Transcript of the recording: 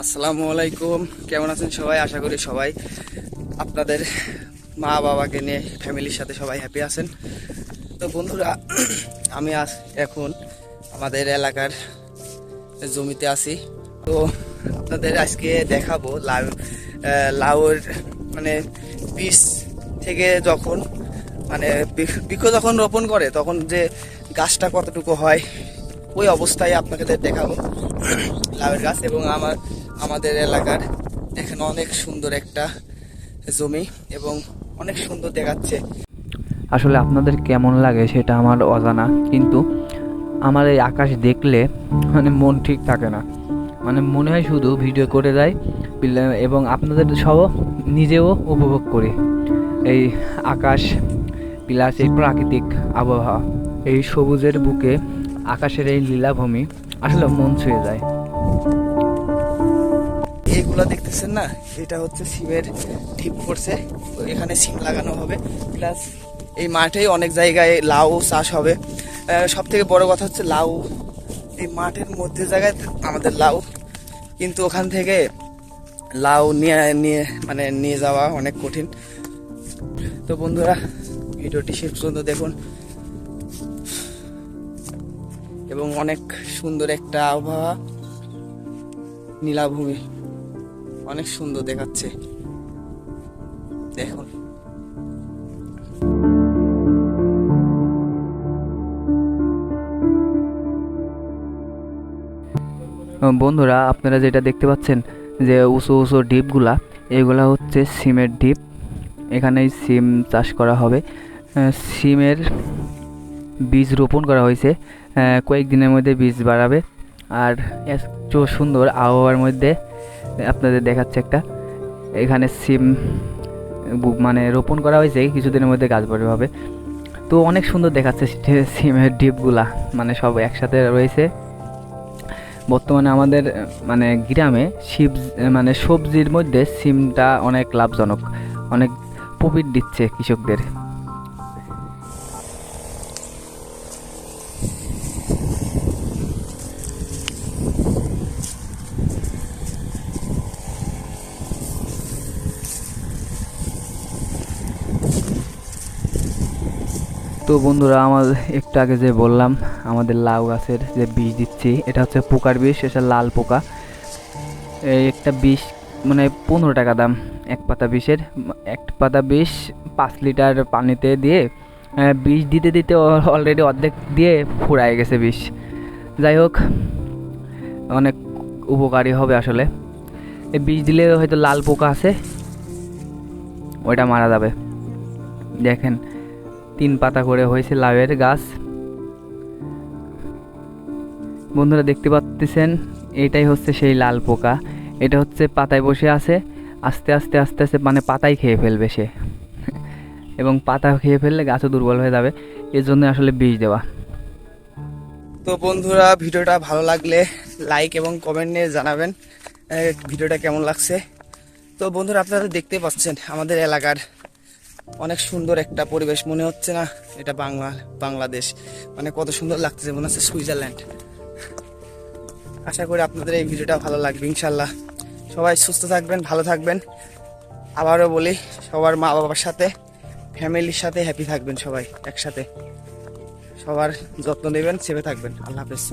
আসসালামু আলাইকুম। কেমন আছেন সবাই? আশা করি সবাই আপনাদের মা বাবাকে নিয়ে, ফ্যামিলির সাথে সবাই হ্যাপি আছেন। তো বন্ধুরা, আমি আজ এখন আমাদের এলাকার জমিতে আছি। তো আপনাদের আজকে দেখাবো লাউ লাউর মানে বীজ থেকে যখন মানে বৃক্ষ যখন রোপণ করে, তখন যে গাছটা কতটুকু হয় ওই অবস্থায় আপনাকে দেখাবো। লাউয়ের গাছ এবং আমার, আমাদের এলাকার দেখেন অনেক সুন্দর একটা জমি এবং অনেক সুন্দর দেখাচ্ছে। আসলে আপনাদের কেমন লাগে সেটা আমার অজানা, কিন্তু আমার এই আকাশ দেখলে মানে মন ঠিক থাকে না। মানে মনে হয় শুধু ভিডিও করে পিলা- এবং আপনাদের সহ নিজেও উপভোগ করি। এই আকাশ প্লাস এই প্রাকৃতিক আবহাওয়া, এই সবুজের বুকে আকাশের এই লীলাভূমি আসলে মন ছুঁয়ে যায়। এইগুলা দেখতেছেন না? এটা হচ্ছে সিমের ঢিপ তো এখানে সিম লাগানো হবে। প্লাস এই মাঠেই অনেক জায়গায় লাউ চাষ হবে। সব থেকে বড় কথা হচ্ছে লাউ। এই মাঠের মধ্যে জায়গায় আমাদের লাউ। কিন্তু ওখান থেকে লাউ নিয়ে নিয়ে মানে নিয়ে যাওয়া অনেক কঠিন। তো বন্ধুরা, ভিডিওটি শেষ পর্যন্ত দেখুন। এবং অনেক সুন্দর একটা আবহাওয়া নীলাভূমি। অনেক সুন্দর দেখাচ্ছে। দেখুন। বন্ধুরা, আপনারা যেটা দেখতে পাচ্ছেন যে উঁচু উঁচু ডিপগুলা এগুলা হচ্ছে সিমের ডিপ এখানেই সিম চাষ করা হবে। সিমের বীজ রোপণ করা হয়েছে। কয়েকদিনের মধ্যে বীজ বাড়াবে। আর এত সুন্দর আবহাওয়ার মধ্যে আপনাদের দেখাচ্ছে একটা। এখানে সিম মানে রোপণ করা হয়েছে, কিছুদিনের মধ্যে গাছ বড় হবে তো অনেক সুন্দর দেখাচ্ছে সিমের ডিপগুলা মানে সব একসাথে রয়েছে। বর্তমানে আমাদের মানে গ্রামে শিব মানে সবজির মধ্যে সিমটা অনেক লাভজনক, অনেক প্রফিট দিচ্ছে কৃষকদের। তো বন্ধুরা, আমার একটু আগে যে বললাম, আমাদের লাউ গাছের যে বিষ দিচ্ছি, এটা হচ্ছে পোকার বিষ, এটা লাল পোকা। এই একটা বিষ মানে পনেরো টাকা দাম, এক পাতা বিষের। এক পাতা বিষ পাঁচ লিটার পানিতে দিয়ে বিষ দিতে দিতে অলরেডি অর্ধেক দিয়ে ফুরায় গেছে বিষ। যাই হোক, অনেক উপকারী হবে আসলে। এই বিষ দিলে হয়তো লাল পোকা আছে, ওইটা মারা যাবে। দেখেন তিন পাতা করে হয়েছে লাউয়ের গাছ। বন্ধুরা দেখতে পাচ্ছেন এটাই হচ্ছে সেই লাল পোকা। এটা হচ্ছে পাতায় বসে আছে, আস্তে আস্তে আস্তে আস্তে মানে পাতাই খেয়ে ফেলবে সে। এবং পাতা খেয়ে ফেললে গাছও দুর্বল হয়ে যাবে এর জন্য আসলে বীজ দেওয়া। তো বন্ধুরা, ভিডিওটা ভালো লাগলে লাইক এবং কমেন্ট নিয়ে জানাবেন ভিডিওটা কেমন লাগছে? তো বন্ধুরা, আপনারা দেখতে পাচ্ছেন আমাদের এলাকার অনেক সুন্দর একটা পরিবেশ। মনে হচ্ছে না এটা বাংলা, বাংলাদেশ। মানে কত সুন্দর লাগতেছে, মনে হচ্ছে সুইজারল্যান্ড। আশা করি আপনাদের এই ভিডিওটা ভালো লাগবে, ইনশাল্লাহ। সবাই সুস্থ থাকবেন, ভালো থাকবেন। আবারও বলি, সবার মা বাবার সাথে, ফ্যামিলির সাথে হ্যাপি থাকবেন সবাই, একসাথে। সবার যত্ন নেবেন সেবে থাকবেন। আল্লাহ হাফেজ।